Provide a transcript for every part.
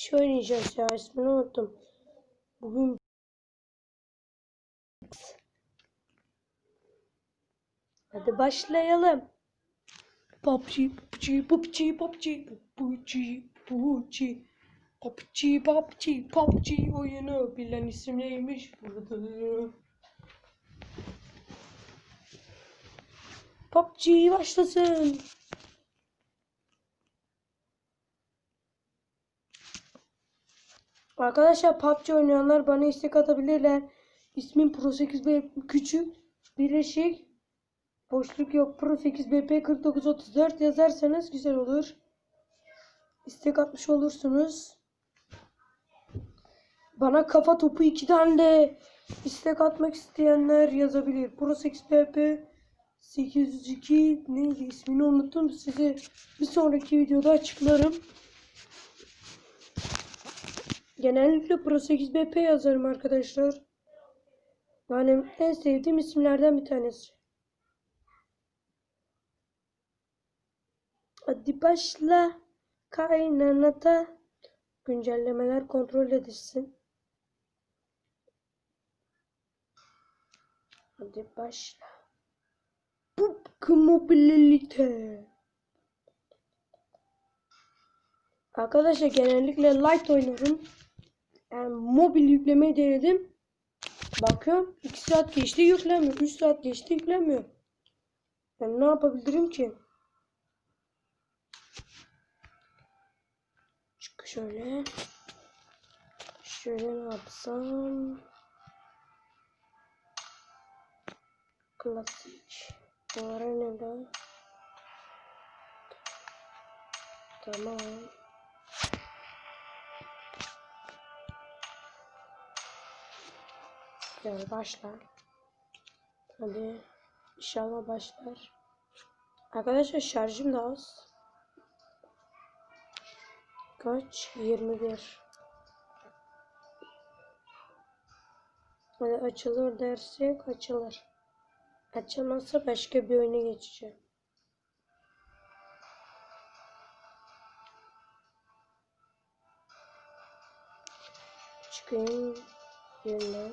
şey oynayacağız ya ismini unuttum. Bugün Hadi başlayalım. PUBG, PUBG, PUBG, PUBG, PUBG, PUBG, PUBG, PUBG, PUBG oyunu bilen isim neymiş burada? PUBG başlasın. Arkadaşlar PUBG oynayanlar bana istek atabilirler. İsmim Pro 8B küçük birleşik boşluk yok Pro 8BP 4934 yazarsanız güzel olur. İstek atmış olursunuz. Bana kafa topu iki tane de istek atmak isteyenler yazabilir. Pro 8BP 802 neydi ismini unuttum. Size bir sonraki videoda açıklarım. Genellikle Pro 8BP yazarım arkadaşlar. Benim en sevdiğim isimlerden bir tanesi. Hadi başla. Kaynanata. Güncellemeler kontrol edilsin. Hadi başla. PUBG mobilite. Arkadaşlar genellikle light oynarım. Yani mobil yüklemeyi denedim. Bakıyorum 2 saat geçti yüklemiyor. 3 saat geçti yüklemiyor. Ben ne yapabilirim ki? Çık şöyle. Şöyle ne yapsam? Klasik. Bu ara ne bu? Tamam. Yani başlar. Hadi inşallah başlar. Arkadaşlar şarjım da az. Kaç? 21. Hadi açılır dersek açılır. Açılmazsa başka bir oyuna geçeceğim. Çıkayım yeniden.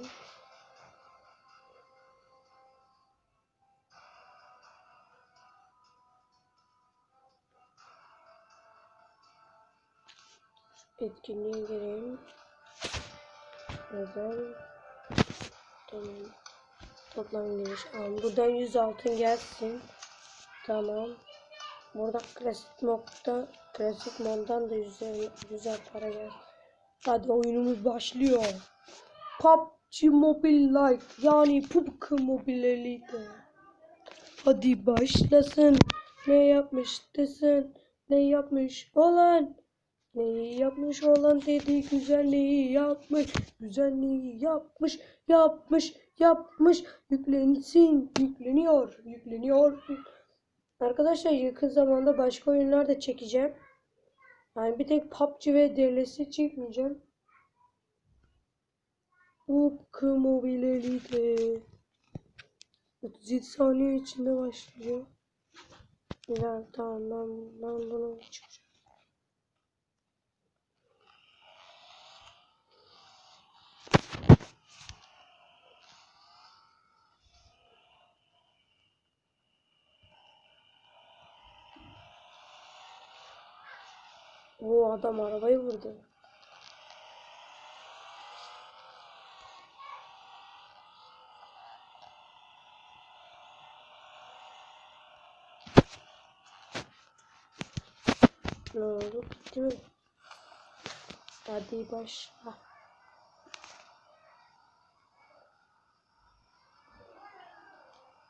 Etkinliğe gireyim. Özel. Tamam. Toplam giriş. Tamam. Buradan 100 altın gelsin. Tamam. Burada klasik modda klasik moddan da güzel, güzel para gel. Hadi oyunumuz başlıyor. PUBG Mobile Lite yani PUBG Mobile Elite. Hadi başlasın. Ne yapmış desin. Ne yapmış olan. Neyi yapmış olan dedi güzelliği yapmış. Güzelliği yapmış. Yapmış. Yapmış. Yüklensin. Yükleniyor. Yükleniyor. Arkadaşlar yakın zamanda başka oyunlar da çekeceğim. Yani bir tek PUBG ve DLC çekmeyeceğim. PUBG Mobile Elite. 37 saniye içinde başlıyor. Güzel tamam ben, ben bunu çıkacağım. O adam arabayı vurdu. Ne oldu? Bitti mi? Hadi başla.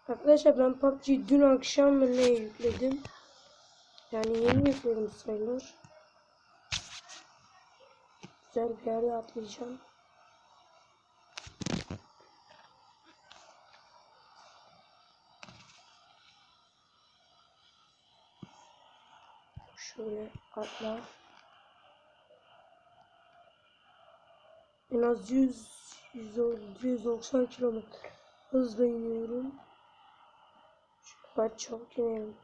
Arkadaşlar ben PUBG dün akşam ne yükledim? Yani yeni yükledim sayılır. Güzel bir yerde atlayacağım. Şöyle atla. En az 100 110 190 kilometre hızla iniyorum. Şöyle çabuk inelim.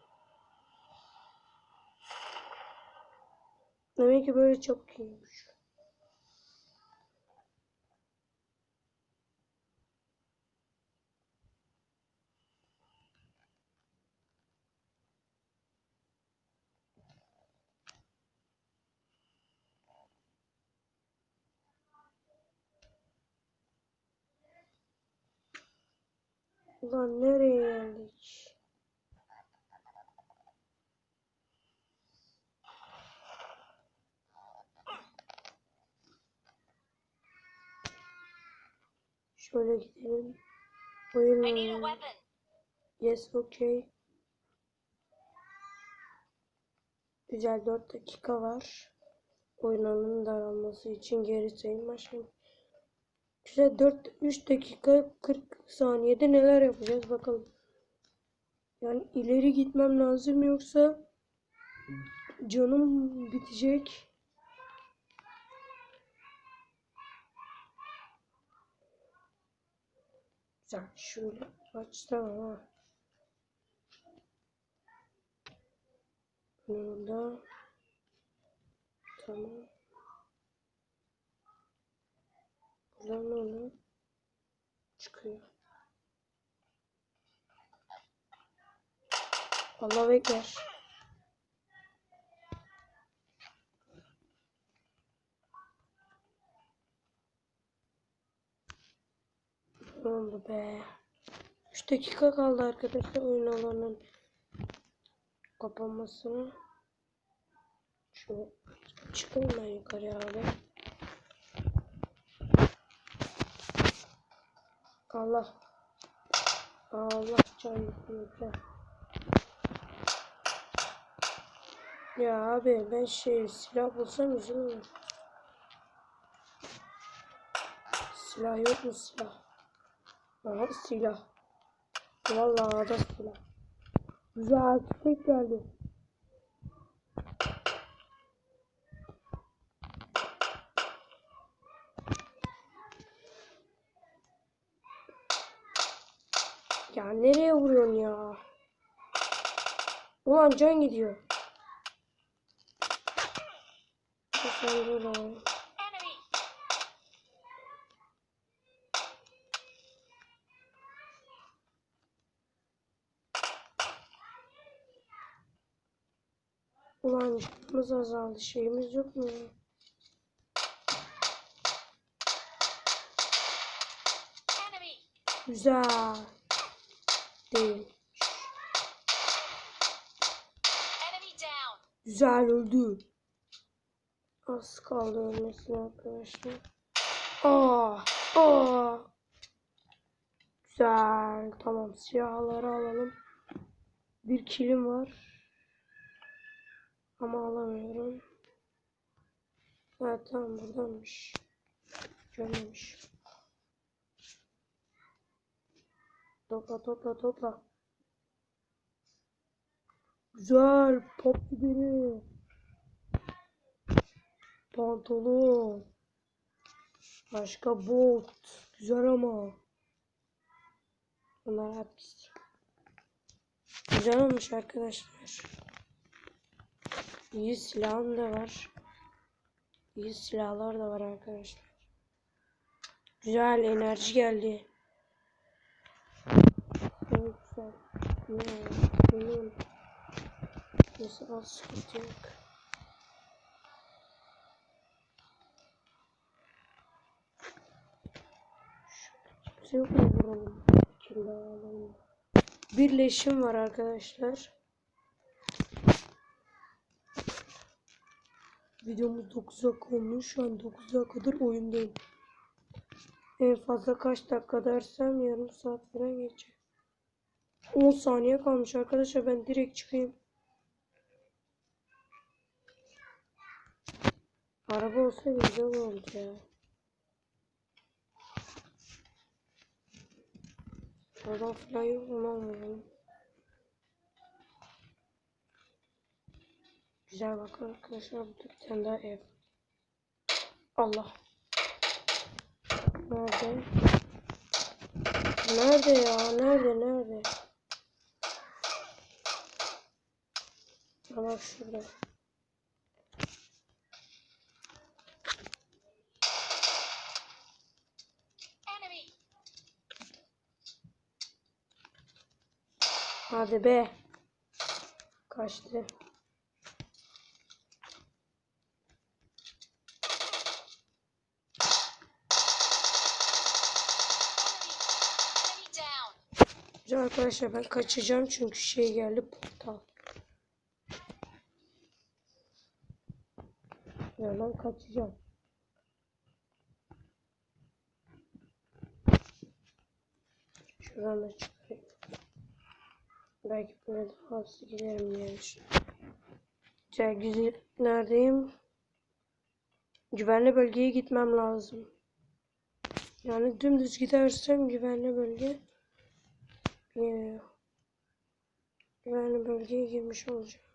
Demek ki böyle çabuk iniyormuş. Ulan nereye geldik? Şöyle gidelim. Weapon. Yes, okay. Güzel 4 dakika var. Oyunun daralması için geri sayım başlayalım. Güzel 4 3 dakika 40 saniyede neler yapacağız bakalım. Yani ileri gitmem lazım yoksa canım bitecek. Güzel şöyle açsam ha. Burada tamam. Ne oluyor? Çıkıyor. Allah bekler. Ne oldu be? 3 dakika kaldı arkadaşlar oyun alanının kapanmasına. Şöyle çıkayım ben yukarıya abi. Allah. Allah can yükle. Ya abi ben şey silah bulsam üzülürüm. Silah yok mu silah? Aha silah. Vallahi da silah. Güzel tüfek geldi. Ya nereye vuruyorsun ya? Ulan can gidiyor. Ulan canımız azaldı. Şeyimiz yok mu. Güzel. Değil. Güzel öldü. Az kaldı ölmesine arkadaşlar. Aa, aa. Güzel. Tamam silahları alalım. Bir kilim var. Ama alamıyorum. Ha tamam buradanmış. Görmemiş. Topla topla topla. Güzel pop biberi. Pantolon. Başka bot. Güzel ama. Bunlar gitsin. Güzel olmuş arkadaşlar. İyi silahım da var. İyi silahlar da var arkadaşlar. Güzel enerji geldi. Güzel. Ne? Bunun az sıkıntı yok. Kimse yok mu? Kimde alalım. Birleşim var arkadaşlar. Videomuz 9 dakika olmuş. Şu an 9 dakikadır oyundayım. En fazla kaç dakika dersem yarım saat falan geçecek. 10 saniye kalmış arkadaşlar. Ben direkt çıkayım. Araba olsa güzel olurdu ya. Adam falan yok onu almayalım. Güzel bakın arkadaşlar burada bir tane daha ev. Allah. Nerede? Nerede ya? Nerede? Nerede? Ama şurada. Hadi be. Kaçtı. Arkadaşlar ben kaçacağım çünkü şey geldi portal. Ben kaçacağım. Şuradan da çıkayım. Belki böyle hızlı giderim. Güzel güzel. Neredeyim? Güvenli bölgeye gitmem lazım. Yani dümdüz gidersem güvenli bölge ee, güvenli bölgeye girmiş olacağım.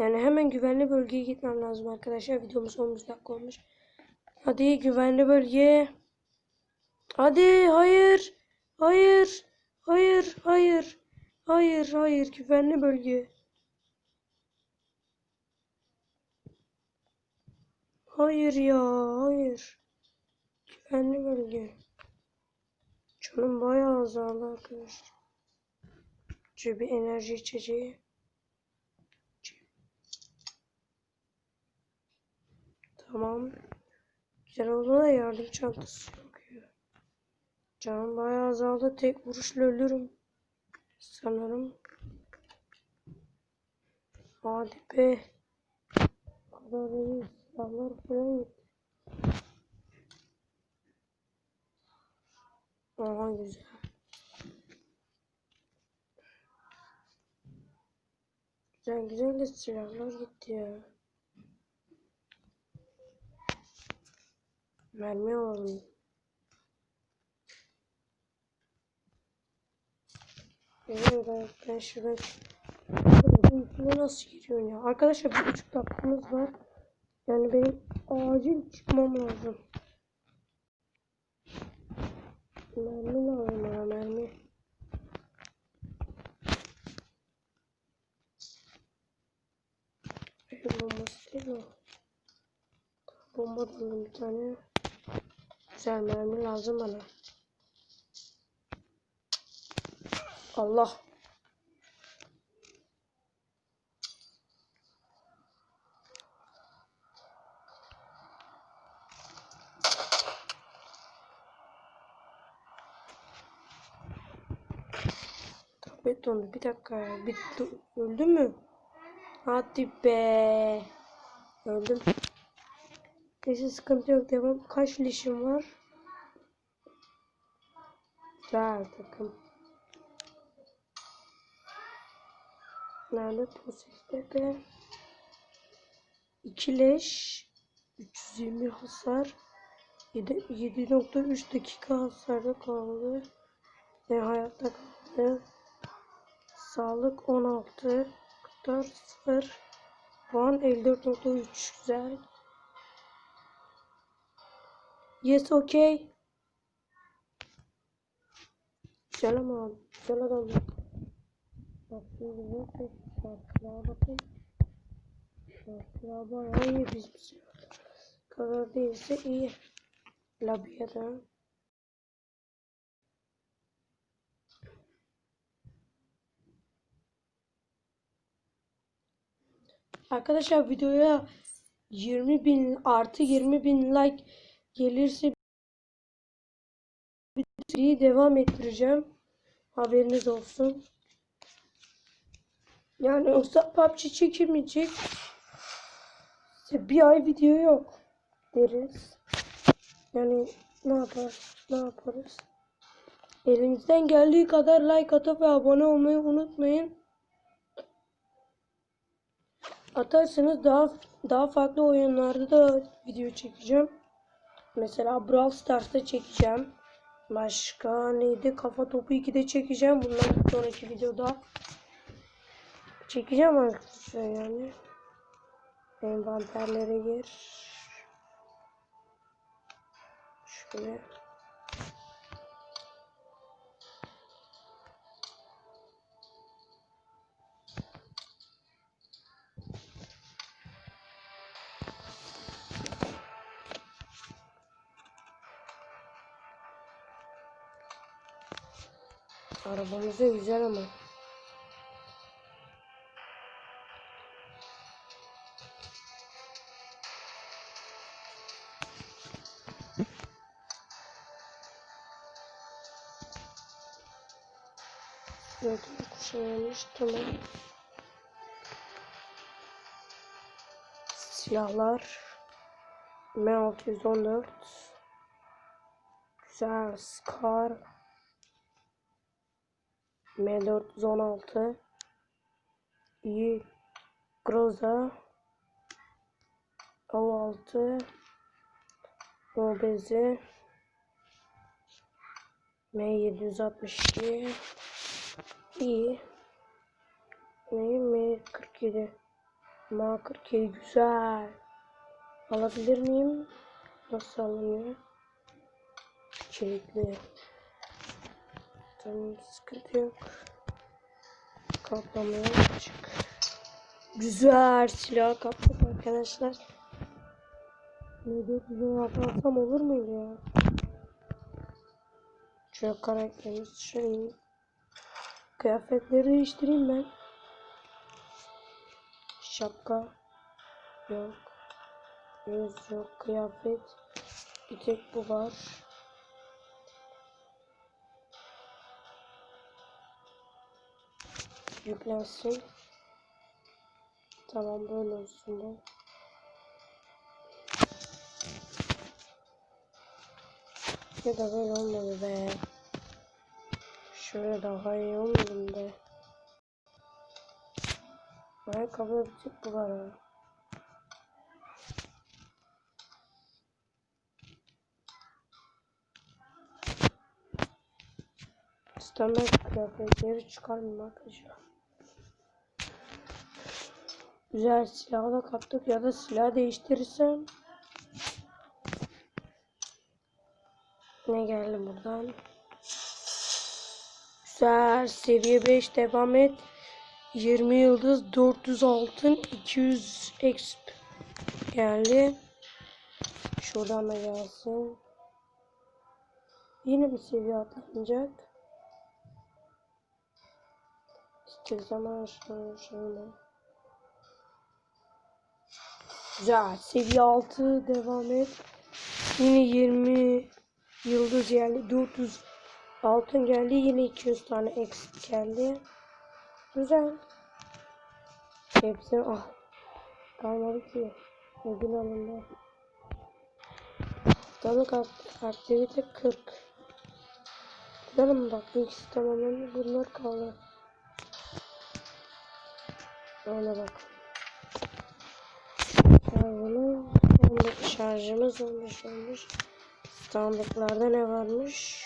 Yani hemen güvenli bölgeye gitmem lazım arkadaşlar. Videomuz 11 dakika olmuş. Hadi güvenli bölge. Hadi hayır. Hayır. Hayır. Hayır. Hayır. Hayır. Güvenli bölge. Hayır ya. Hayır. Güvenli bölge. Canım bayağı azaldı arkadaşlar. Şöyle bir enerji içeceği. Tamam. Güzel oldu da yardım çantası ya. Canım bayağı azaldı. Tek vuruşla ölürüm. Sanırım. Hadi be. Bu kadar falan gitti. Aha güzel. Güzel güzel de silahlar gitti ya. Mermi alalım. Evet ben, ben nasıl giriyorsun ya? Arkadaşlar bir buçuk dakikamız var. Yani benim acil çıkmam lazım. Mermi lazım bana mermi. El bombası değil mi? Bomba bir tane. Güzel mermi lazım bana. Allah. Tablet dondu. Bir dakika ya. Öldü mü? Hadi be. Öldüm. Neyse sıkıntı yok. Devam. Kaç leşim var? Güzel takım. Nerede sesler be? 2 leş. 320 hasar. 7.3 dakika hasarda kaldı. Ve hayatta kaldı. Sağlık 16. Kurtar 0. Puan 54.3 güzel. Yes okay. Güzel ama güzel adam. Bak şimdi ne pek şartlara bakın. Şartlara bayağı iyi bizim kadar değilse iyi. Labiyada. Arkadaşlar videoya 20 bin artı 20 bin like gelirse seriyi devam ettireceğim. Haberiniz olsun. Yani yoksa PUBG çekilmeyecek. İşte bir ay video yok deriz. Yani ne yapar? Ne yaparız? Elimizden geldiği kadar like atıp ve abone olmayı unutmayın. Atarsanız daha daha farklı oyunlarda da video çekeceğim. Mesela Brawl Stars'ta çekeceğim. Başka neydi? Kafa topu 2'de çekeceğim. Bundan sonraki videoda çekeceğim arkadaşlar yani. Envanterlere gir. Şöyle. Da güzel ama. Zaten kuşanılmış. Tamam. Silahlar. M614. Güzel. Scar. M416. İyi. Groza. O6. Obezi. M762. İyi. Neyim M47. M47 güzel. Alabilir miyim? Nasıl alınıyor? Kilitli. Tamam sıkıntı yok. Kaplamaya açık. Güzel silah kaptık arkadaşlar. M416 alsam olur muydu ya? Şöyle karakterimiz şöyle Kıyafetleri değiştireyim ben. Şapka yok. Yüz yok. Kıyafet. Bir tek bu var. Yüklensin. Tamam böyle olsun bu. Ya da böyle olmadı be. Şöyle daha iyi olmadı be. Ayakkabı tek bu ha. Standart kıyafetleri çıkarmayayım arkadaşlar. Güzel silah da kaptık ya da silah değiştirirsem. Ne geldi buradan? Güzel seviye 5 devam et. 20 yıldız 400 altın 200 exp geldi. Şuradan da gelsin. Yine bir seviye atlanacak. İstirsem şöyle şöyle. Güzel. Seviye 6 devam et. Yine 20 yıldız geldi. 400 altın geldi. Yine 200 tane eksik geldi. Güzel. Hepsi ah. Kalmadı ki. Ödül alındı. Haftalık akt- aktivite 40. Canım bak ikisi tamamlandı. Bunlar kaldı. Öyle bak. Olmuş. Şarjımız olmuş olmuş. Sandıklarda ne varmış?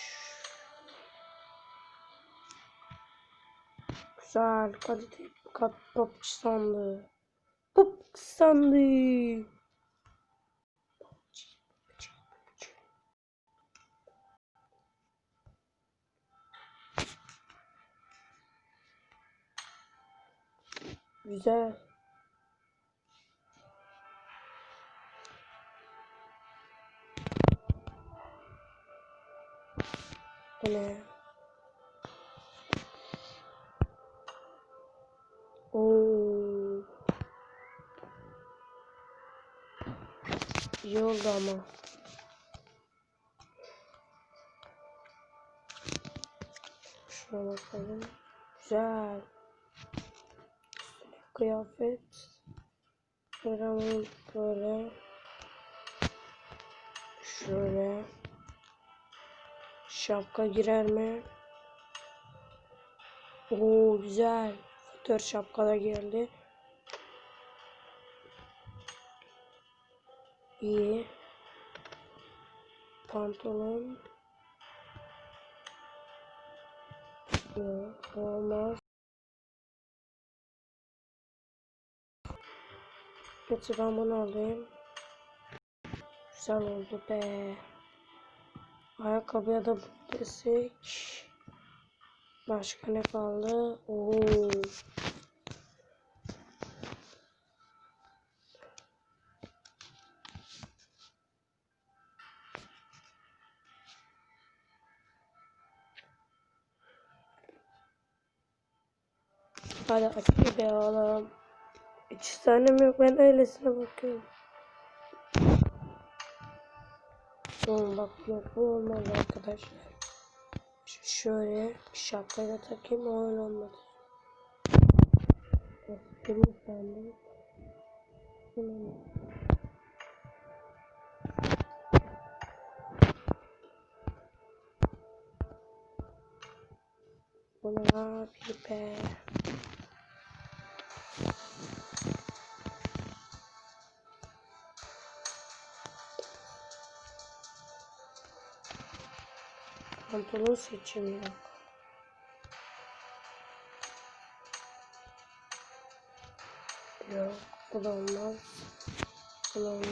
Güzel kalite kat pop sandığı. Pop sandığı. Güzel. Ne? Oo. İyi oldu ama. Şuna bakalım. Güzel. Kıyafet. Şuramın böyle. Şöyle. Şapka girer mi? Oo güzel. Fıtır şapka da geldi. İyi. Pantolon. Yok, olmaz. Yoksa ben bunu alayım. Güzel oldu be. Ayakkabıya da desek. Başka ne kaldı? Oo. Hadi açayım be oğlum. İki tane mi? Ben öylesine bakıyorum. Bak yok bu olmaz arkadaşlar. Şöyle şapkayı da takayım o öyle olmadı. Espri sende. Hemen. Bu ne yapayım? Pantolon seçimi yok. Yok, bu da olmaz. Bu da olmaz.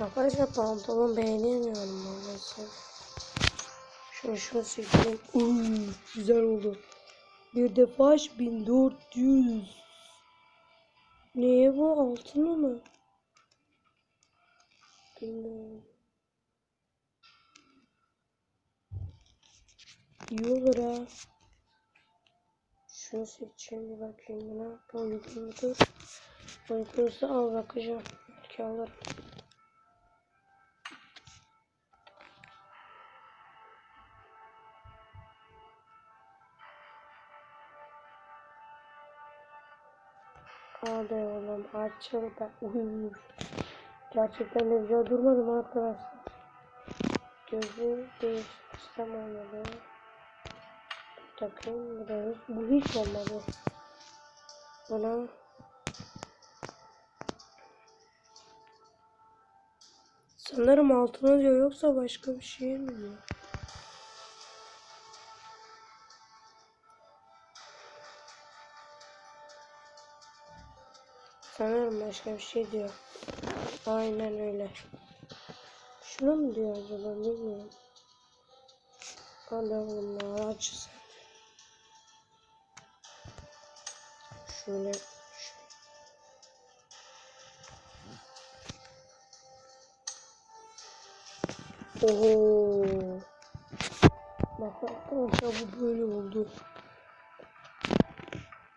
Arkadaşlar pantolon beğenemiyorum maalesef. Şunu şunu seçeyim. Uy, güzel oldu. Bir defaş 1400. Neye bu altını mı? Bilmiyorum. Ha. Şunu seçeyim bir bakayım buna. Bu uygun mudur? Uygunsa al bakacağım. Belki alırım. Hadi oğlum açıl be. Uy. Gerçekten de güzel durmadım arkadaşlar. Gözü değiştirsem olmadı. Takayım bu da bu hiç olmadı. Buna Sanırım altına diyor yoksa başka bir şey mi diyor? Sanırım başka bir şey diyor. Aynen öyle. Şuna mı diyor acaba bilmiyorum. Hadi oğlum ya Şöyle. Oho. Bak arkadaşlar bu böyle oldu.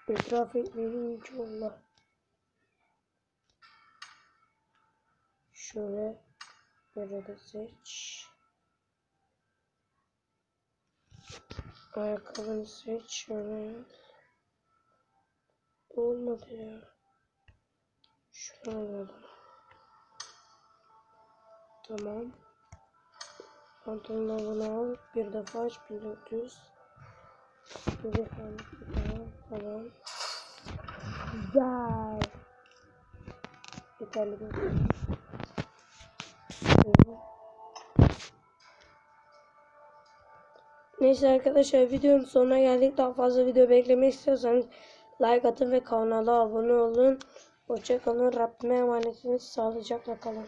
İtiraf etmeliyim ki valla. Şöyle de seç. Ayakkabını seç şöyle. Olmadı ya. Şunu alalım. Tamam. Pantolonu bunu al. Bir defa aç 1400. Bir defa tamam. Tamam. Güzel. Yeterli bir Neyse arkadaşlar videonun sonuna geldik. Daha fazla video beklemek istiyorsanız like atın ve kanala abone olun. Hoşçakalın. Rabbime emanetiniz. Sağlıcakla kalın.